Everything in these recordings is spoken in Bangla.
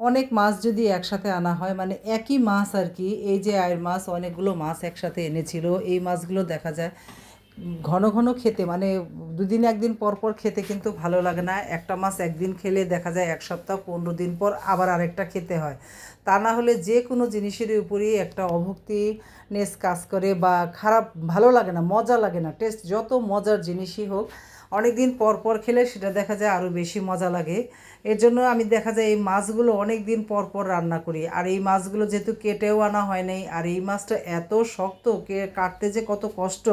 অনেক মাছ যদি একসাথে আনা হয় মানে একই মাছ আর কি, এই যে আয়ের মাছ, অনেকগুলো মাছ একসাথে এনেছিল, এই মাছগুলো দেখা যায়। ঘন ঘন খেতে মানে দুদিন একদিন পর পর খেতে কিন্তু ভালো লাগে না। একটা মাছ একদিন খেলে দেখা যায় এক সপ্তাহ পনেরো দিন পর আবার আরেকটা খেতে হয়। তা না হলে যে কোনো জিনিসের উপরেই একটা অভক্তিনেস কাজ করে বা খারাপ, ভালো লাগে না, মজা লাগে না। টেস্ট যত মজার জিনিসই হোক অনেক দিন পর পর খেলে সেটা দেখা যায় আরও বেশি মজা লাগে। এর জন্য আমি দেখা যায় এই মাছগুলো অনেক দিন পর পর রান্না করি। আর এই মাছগুলো যেহেতু কেটেও আনা হয় নাই, আর এই মাছটা এত শক্ত, কে কাটতে যে কত কষ্ট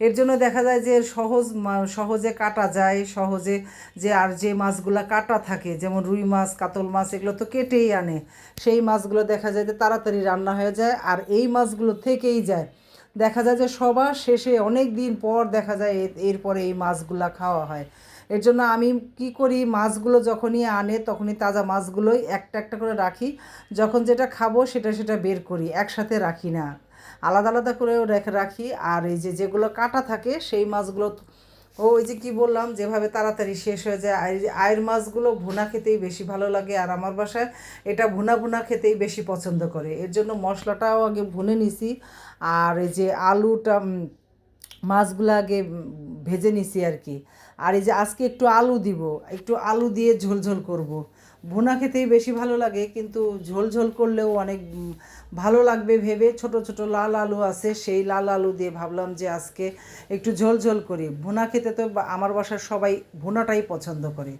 এর জন্য দেখা যায় যে সহজ সহজে কাটা যায়, সহজে যে আর যে মাছগুলো কাটা থাকে, যেমন রুই মাছ, কাতল মাছ, এগুলো তো কেটেই আনে। সেই মাছগুলো দেখা যায় যে তাড়াতাড়ি রান্না হয়ে যায় আর এই মাছগুলো থেকেই যায়। দেখা যায় যে সবার শেষে অনেক দিন পর দেখা যায় এরপরে এই মাছগুলা খাওয়া হয়। এর জন্য আমি কি করি, মাছগুলো যখনই আনে তখনই তাজা মাছগুলোই একটা একটা করে রাখি। যখন যেটা খাব সেটা সেটা বের করি, একসাথে রাখি না। আলাদা আলাদা করেও রেখে রাখি। আর এই যে যেগুলো কাটা থাকে, সেই মাছগুলো ওই যে কি বললাম, যেভাবে তাড়াতাড়ি শেষ হয়ে যায় আয়ের মাছগুলো ভুনা খেতেই বেশি ভালো লাগে, আর আমার বাসায় এটা ভুনা ভুনা খেতেই বেশি পছন্দ করে। এর জন্য মশলাটাও আগে ভুনে নিছি, আর এই যে আলুটা মাছগুলো আগে ভেজে নিছি আর কি। আর এই যে আজকে একটু আলু দিব, একটু আলু দিয়ে ঝোল ঝোল করব। ভুনা খেতেই বেশি ভালো লাগে, কিন্তু ঝোল ঝোল করলেও অনেক ভালো লাগবে ভেবে ছোট ছোট লাল আলু আছে, সেই লাল আলু দিয়ে ভাবলাম যে আজকে একটু ঝোল ঝোল করি। ভুনা খেতে তো আমার বাসার সবাই ভুনাটাই পছন্দ করে।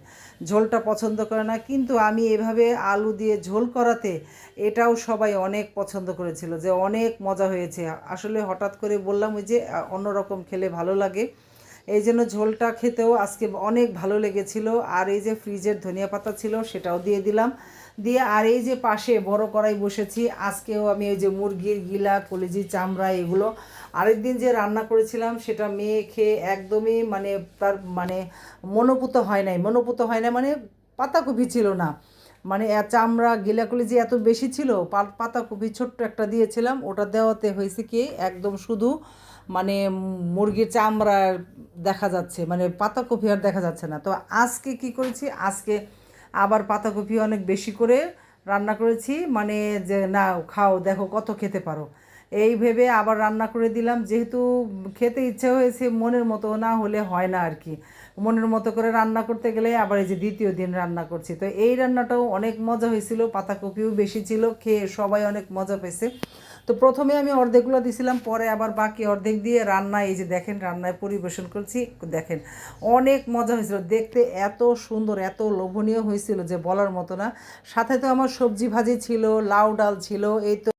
ঝোলটা পছন্দ করে না, কিন্তু আমি এভাবে আলু দিয়ে ঝোল করাতে এটাও সবাই অনেক পছন্দ করেছিল, যে অনেক মজা হয়েছে। আসলে হঠাৎ করে বললাম ওই যে অন্যরকম খেলে ভালো লাগে। এই জন্য ঝোলটা খেতেও আজকে অনেক ভালো লেগেছিল। আর এই যে ফ্রিজের ধনিয়া পাতা ছিল সেটাও দিয়ে দিলাম। দিয়ে আর এই যে পাশে বড় কড়াই বসেছি, আজকেও আমি এই যে মুরগির গিলা, কলিজি, চামড়া এগুলো আরেকদিন যে রান্না করেছিলাম সেটা মেয়ে খেয়ে একদমই মানে তার মানে মনোপুত হয় নাই। মনোপুত হয় না মানে পাতাকপি ছিল না। মানে চামড়া গিলাকুলি যে এত বেশি ছিল পাতাকপি ছোট্ট একটা দিয়েছিলাম। ওটা দেওয়াতে হয়েছে কি, একদম শুধু মানে মুরগির চামড়া দেখা যাচ্ছে মানে পাতাকপি আর দেখা যাচ্ছে না। তো আজকে কি করেছি? আজকে আবার পাতাকপি অনেক বেশি করে রান্না করেছি। মানে যে না খাও, দেখো কত খেতে পারো। এই ভেবে আবার রান্না করে দিলাম। যেহেতু খেতে ইচ্ছে হয়েছে, মনের মতো না হলে হয় না আর কি। মনের মতো করে রান্না করতে গেলে আবার এই যে দ্বিতীয় দিন রান্না করছি। তো এই রান্নাটাও অনেক মজা হয়েছিল পাতাকপিও বেশি ছিল, খেয়ে সবাই অনেক মজা পেয়েছে। তো প্রথমে আমি অর্ধেকগুলো দিছিলাম, পরে আবার বাকি অর্ধেক দিয়ে রান্না এই যে দেখেন রান্নায় পরিবেশন করছি, দেখেন অনেক মজা হয়েছিল। দেখতে এত সুন্দর, এত লোভনীয় হয়েছিল যে বলার মতো না। সাথে তো আমার সবজি ভাজি ছিল, লাউ ডাল ছিল, এই তো